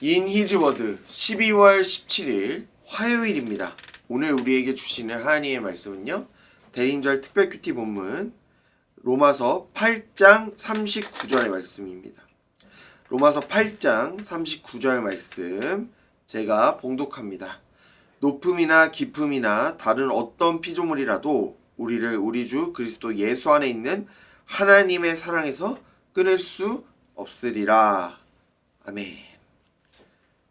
인 히즈워드 12월 17일 화요일입니다. 오늘 우리에게 주시는 하나님의 말씀은요. 대림절 특별 큐티 본문 로마서 8장 39절의 말씀입니다. 로마서 8장 39절 말씀 제가 봉독합니다. 높음이나 깊음이나 다른 어떤 피조물이라도 우리를 우리 주 그리스도 예수 안에 있는 하나님의 사랑에서 끊을 수 없으리라. 아멘.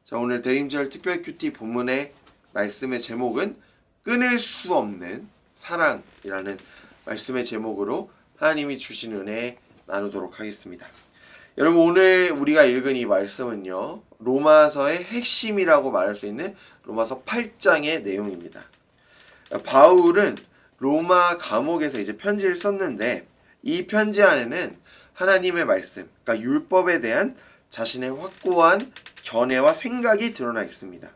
자, 오늘 대림절 특별 큐티 본문의 말씀의 제목은 끊을 수 없는 사랑이라는 말씀의 제목으로 하나님이 주신 은혜 나누도록 하겠습니다. 여러분 오늘 우리가 읽은 이 말씀은요. 로마서의 핵심이라고 말할 수 있는 로마서 8장의 내용입니다. 바울은 로마 감옥에서 이제 편지를 썼는데 이 편지 안에는 하나님의 말씀, 그러니까 율법에 대한 자신의 확고한 견해와 생각이 드러나 있습니다.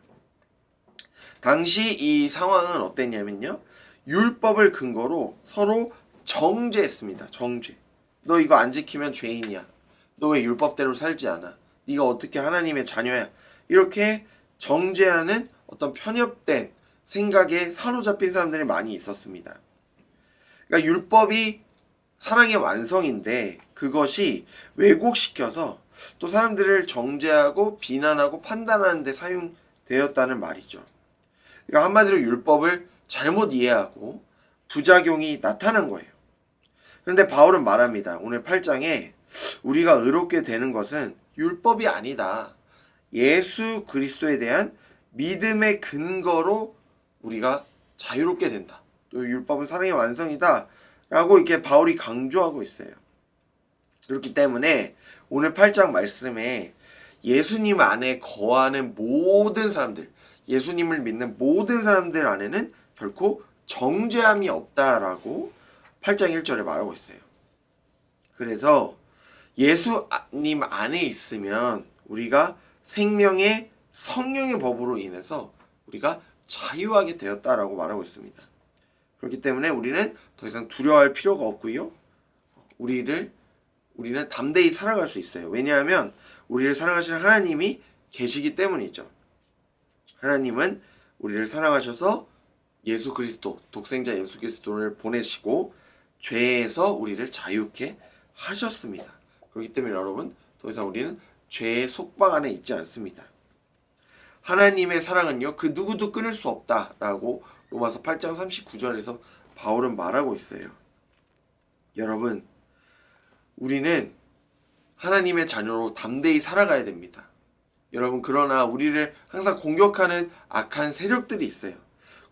당시 이 상황은 어땠냐면요. 율법을 근거로 서로 정죄했습니다. 정죄. 너 이거 안 지키면 죄인이야. 너 왜 율법대로 살지 않아? 네가 어떻게 하나님의 자녀야? 이렇게 정죄하는 어떤 편협된 생각에 사로잡힌 사람들이 많이 있었습니다. 그러니까 율법이 사랑의 완성인데 그것이 왜곡시켜서 또 사람들을 정죄하고 비난하고 판단하는 데 사용되었다는 말이죠. 그러니까 한마디로 율법을 잘못 이해하고 부작용이 나타난 거예요. 그런데 바울은 말합니다. 오늘 8장에 우리가 의롭게 되는 것은 율법이 아니다. 예수 그리스도에 대한 믿음의 근거로 우리가 자유롭게 된다. 또 율법은 사랑의 완성이다. 라고 이렇게 바울이 강조하고 있어요. 그렇기 때문에 오늘 8장 말씀에 예수님 안에 거하는 모든 사람들, 예수님을 믿는 모든 사람들 안에는 결코 정죄함이 없다라고 8장 1절에 말하고 있어요. 그래서 예수님 안에 있으면 우리가 생명의 성령의 법으로 인해서 우리가 자유하게 되었다라고 말하고 있습니다. 그렇기 때문에 우리는 더 이상 두려워할 필요가 없고요. 우리를 우리는 담대히 살아갈 수 있어요. 왜냐하면 우리를 사랑하시는 하나님이 계시기 때문이죠. 하나님은 우리를 사랑하셔서 예수 그리스도, 독생자 예수 그리스도를 보내시고 죄에서 우리를 자유케 하셨습니다. 그렇기 때문에 여러분, 더 이상 우리는 죄의 속박 안에 있지 않습니다. 하나님의 사랑은요, 그 누구도 끊을 수 없다라고 로마서 8장 39절에서 바울은 말하고 있어요. 여러분, 우리는 하나님의 자녀로 담대히 살아가야 됩니다. 여러분, 그러나 우리를 항상 공격하는 악한 세력들이 있어요.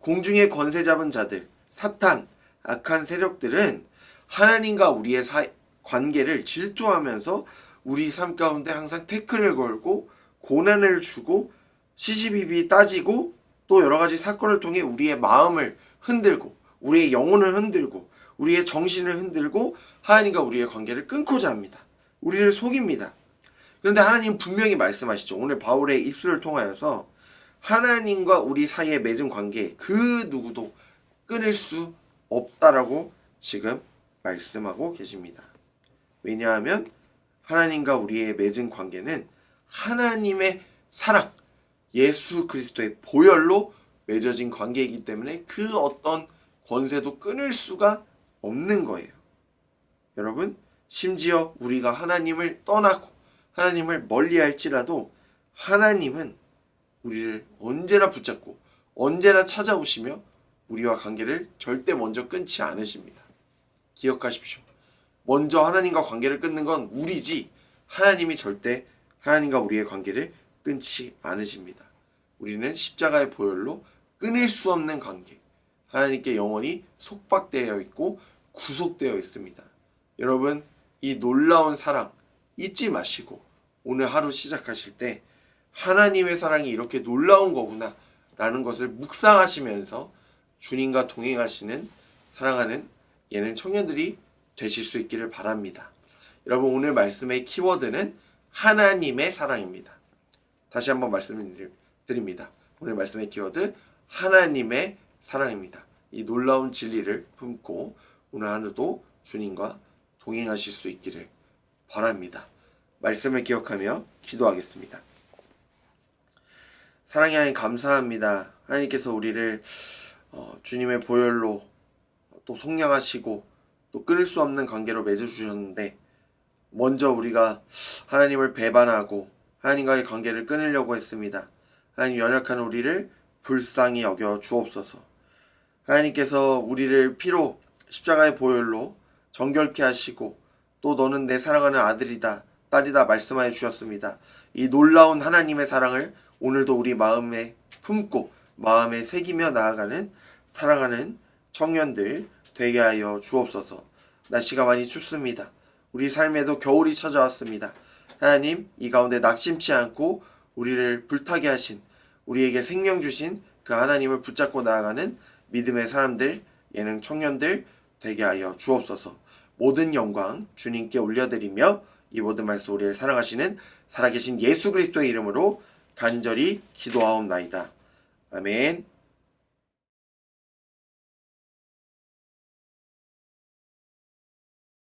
공중의 권세 잡은 자들, 사탄, 악한 세력들은 하나님과 우리의 사, 관계를 질투하면서 우리 삶 가운데 항상 태클을 걸고 고난을 주고 시시비비 따지고 또 여러 가지 사건을 통해 우리의 마음을 흔들고 우리의 영혼을 흔들고 우리의 정신을 흔들고 하나님과 우리의 관계를 끊고자 합니다. 우리를 속입니다. 그런데 하나님 분명히 말씀하시죠. 오늘 바울의 입술을 통하여서 하나님과 우리 사이에 맺은 관계 그 누구도 끊을 수 없다라고 지금 말씀하고 계십니다. 왜냐하면 하나님과 우리의 맺은 관계는 하나님의 사랑, 예수 그리스도의 보혈로 맺어진 관계이기 때문에 그 어떤 권세도 끊을 수가 없는 거예요. 여러분, 심지어 우리가 하나님을 떠나고 하나님을 멀리 할지라도 하나님은 우리를 언제나 붙잡고 언제나 찾아오시며 우리와 관계를 절대 먼저 끊지 않으십니다. 기억하십시오. 먼저 하나님과 관계를 끊는 건 우리지 하나님이 절대 하나님과 우리의 관계를 끊지 않으십니다. 우리는 십자가의 보혈로 끊을 수 없는 관계. 하나님께 영원히 속박되어 있고 구속되어 있습니다. 여러분, 이 놀라운 사랑 잊지 마시고 오늘 하루 시작하실 때 하나님의 사랑이 이렇게 놀라운 거구나 라는 것을 묵상하시면서 주님과 동행하시는 사랑하는 예능 청년들이 되실 수 있기를 바랍니다. 여러분 오늘 말씀의 키워드는 하나님의 사랑입니다. 다시 한번 말씀드립니다. 오늘 말씀의 키워드 하나님의 사랑입니다. 이 놀라운 진리를 품고 오늘 하루도 주님과 동행하실 수 있기를 바랍니다. 말씀을 기억하며 기도하겠습니다. 사랑의 하나님 감사합니다. 하나님께서 우리를 어, 주님의 보혈로 또 속량하시고 또 끊을 수 없는 관계로 맺어주셨는데 먼저 우리가 하나님을 배반하고 하나님과의 관계를 끊으려고 했습니다. 하나님 연약한 우리를 불쌍히 여겨 주옵소서. 하나님께서 우리를 피로 십자가의 보혈로 정결케 하시고 또 너는 내 사랑하는 아들이다 딸이다 말씀하여 주셨습니다. 이 놀라운 하나님의 사랑을 오늘도 우리 마음에 품고 마음에 새기며 나아가는 사랑하는 청년들 되게 하여 주옵소서. 날씨가 많이 춥습니다. 우리 삶에도 겨울이 찾아왔습니다. 하나님, 이 가운데 낙심치 않고 우리를 불타게 하신 우리에게 생명 주신 그 하나님을 붙잡고 나아가는 믿음의 사람들, 예능 청년들 되게 하여 주옵소서. 모든 영광 주님께 올려드리며 이 모든 말씀 우리를 사랑하시는 살아계신 예수 그리스도의 이름으로 간절히 기도하옵나이다. 아멘.